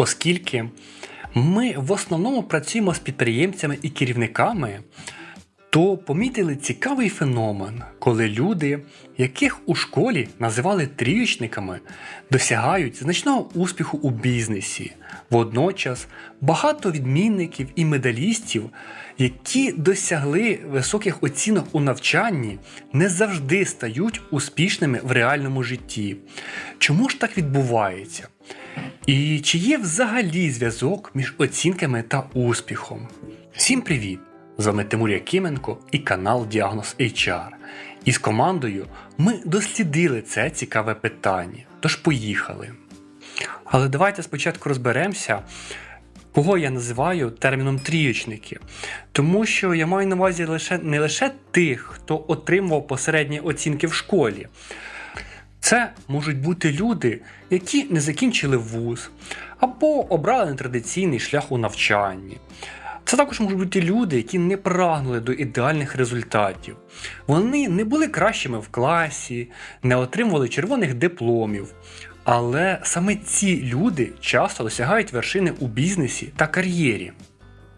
оскільки ми в основному працюємо з підприємцями і керівниками, то помітили цікавий феномен, коли люди, яких у школі називали трієчниками, досягають значного успіху у бізнесі. Водночас багато відмінників і медалістів, які досягли високих оцінок у навчанні, не завжди стають успішними в реальному житті. Чому ж так відбувається? І чи є взагалі зв'язок між оцінками та успіхом? Всім привіт! З вами Тимур Якименко і канал Діагноз HR. І з командою ми дослідили це цікаве питання. Тож поїхали. Але давайте спочатку розберемося, кого я називаю терміном трієчники. Тому що я маю на увазі лише не лише тих, хто отримував посередні оцінки в школі. Це можуть бути люди, які не закінчили вуз або обрали нетрадиційний шлях у навчанні. Це також можуть бути люди, які не прагнули до ідеальних результатів. Вони не були кращими в класі, не отримували червоних дипломів. Але саме ці люди часто досягають вершини у бізнесі та кар'єрі.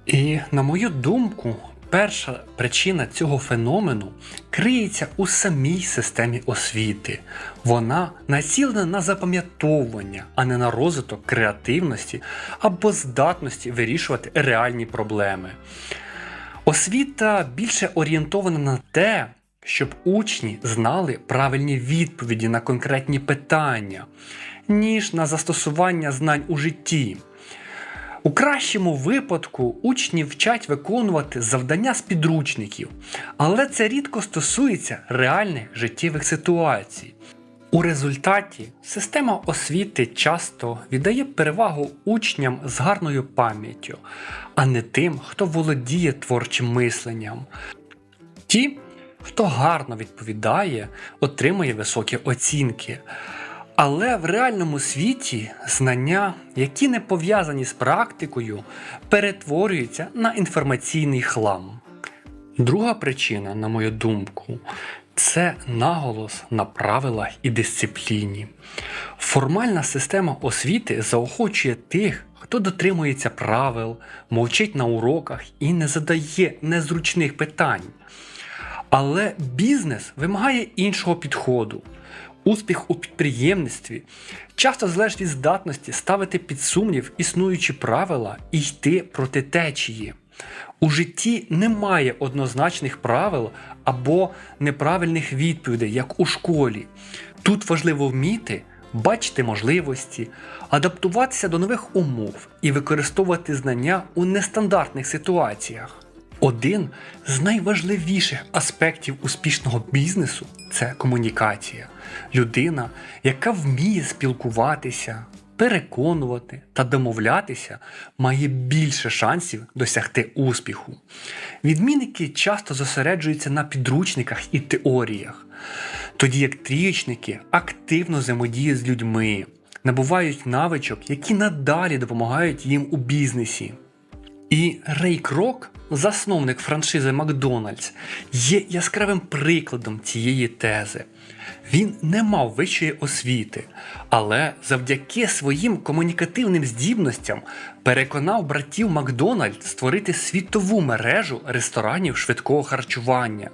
І, на мою думку, перша причина цього феномену криється у самій системі освіти. Вона націлена на запам'ятовування, а не на розвиток креативності або здатності вирішувати реальні проблеми. Освіта більше орієнтована на те, щоб учні знали правильні відповіді на конкретні питання, ніж на застосування знань у житті. У кращому випадку учні вчать виконувати завдання з підручників, але це рідко стосується реальних життєвих ситуацій. У результаті система освіти часто віддає перевагу учням з гарною пам'яттю, а не тим, хто володіє творчим мисленням. Ті, хто гарно відповідає, отримує високі оцінки. Але в реальному світі знання, які не пов'язані з практикою, перетворюються на інформаційний хлам. Друга причина, на мою думку, це наголос на правилах і дисципліні. Формальна система освіти заохочує тих, хто дотримується правил, мовчить на уроках і не задає незручних питань. Але бізнес вимагає іншого підходу. Успіх у підприємництві часто залежить від здатності ставити під сумнів існуючі правила і йти проти течії. У житті немає однозначних правил або неправильних відповідей, як у школі. Тут важливо вміти бачити можливості, адаптуватися до нових умов і використовувати знання у нестандартних ситуаціях. Один з найважливіших аспектів успішного бізнесу це комунікація. Людина, яка вміє спілкуватися, переконувати та домовлятися, має більше шансів досягти успіху. Відмінники часто зосереджуються на підручниках і теоріях, тоді як трієчники активно взаємодіють з людьми, набувають навичок, які надалі допомагають їм у бізнесі. І Рей Крок, засновник франшизи Макдональдс, є яскравим прикладом цієї тези. Він не мав вищої освіти, але завдяки своїм комунікативним здібностям переконав братів Макдональд створити світову мережу ресторанів швидкого харчування.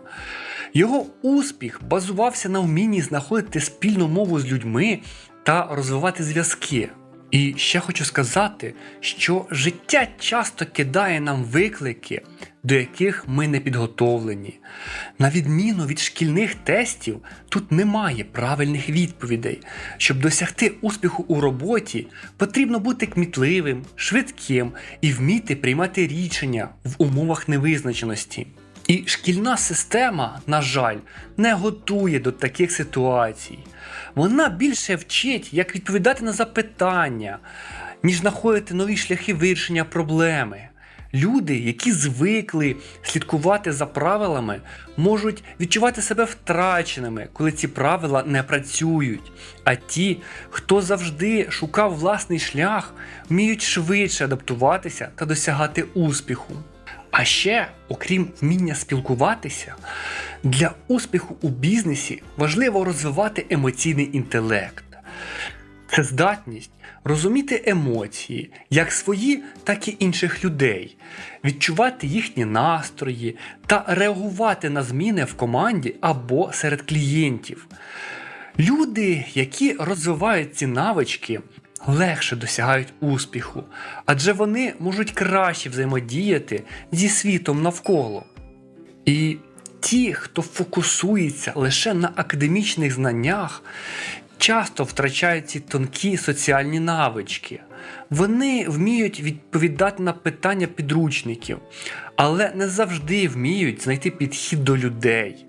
Його успіх базувався на вмінні знаходити спільну мову з людьми та розвивати зв'язки. І ще хочу сказати, що життя часто кидає нам виклики, до яких ми не підготовлені. На відміну від шкільних тестів, тут немає правильних відповідей. Щоб досягти успіху у роботі, потрібно бути кмітливим, швидким і вміти приймати рішення в умовах невизначеності. І шкільна система, на жаль, не готує до таких ситуацій. Вона більше вчить, як відповідати на запитання, ніж знаходити нові шляхи вирішення проблеми. Люди, які звикли слідкувати за правилами, можуть відчувати себе втраченими, коли ці правила не працюють. А ті, хто завжди шукав власний шлях, вміють швидше адаптуватися та досягати успіху. А ще, окрім вміння спілкуватися, для успіху у бізнесі важливо розвивати емоційний інтелект. це здатність розуміти емоції, як свої, так і інших людей, відчувати їхні настрої та реагувати на зміни в команді або серед клієнтів. Люди, які розвивають ці навички, легше досягають успіху, адже вони можуть краще взаємодіяти зі світом навколо. І ті, хто фокусується лише на академічних знаннях, часто втрачають ці тонкі соціальні навички. Вони вміють відповідати на питання підручників, але не завжди вміють знайти підхід до людей.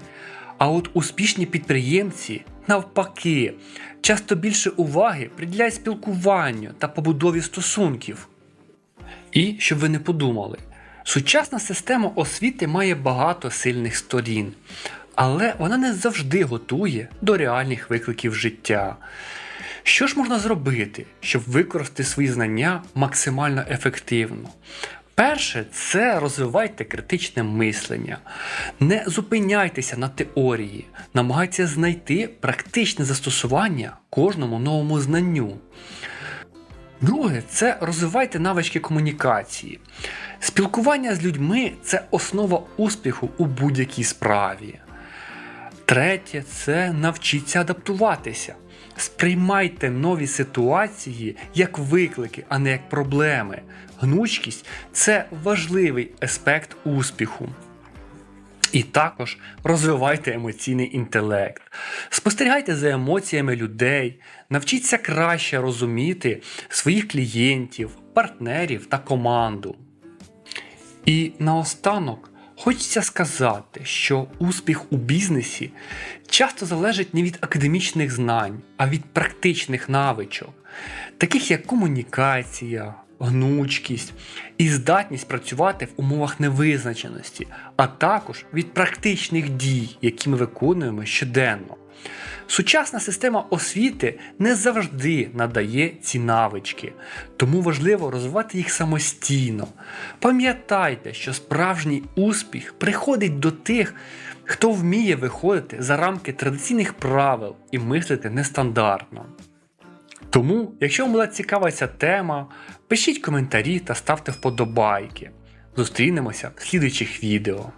А от успішні підприємці, навпаки, часто більше уваги приділяють спілкуванню та побудові стосунків. І щоб ви не подумали, сучасна система освіти має багато сильних сторін, але вона не завжди готує до реальних викликів життя. Що ж можна зробити, щоб використати свої знання максимально ефективно? Перше, це розвивайте критичне мислення. Не зупиняйтеся на теорії, намагайтеся знайти практичне застосування кожному новому знанню. Друге, це розвивайте навички комунікації. Спілкування з людьми це основа успіху у будь-якій справі. Третє це навчіться адаптуватися. Сприймайте нові ситуації як виклики, а не як проблеми. Гнучкість це важливий аспект успіху. І також розвивайте емоційний інтелект. Спостерігайте за емоціями людей, навчіться краще розуміти своїх клієнтів, партнерів та команду. І наостанок хочеться сказати, що успіх у бізнесі часто залежить не від академічних знань, а від практичних навичок, таких як комунікація, гнучкість і здатність працювати в умовах невизначеності, а також від практичних дій, які ми виконуємо щоденно. Сучасна система освіти не завжди надає ці навички, тому важливо розвивати їх самостійно. Пам'ятайте, що справжній успіх приходить до тих, хто вміє виходити за рамки традиційних правил і мислити нестандартно. Тому, якщо вам була цікава ця тема, пишіть коментарі та ставте вподобайки. Зустрінемося в слідуючих відео.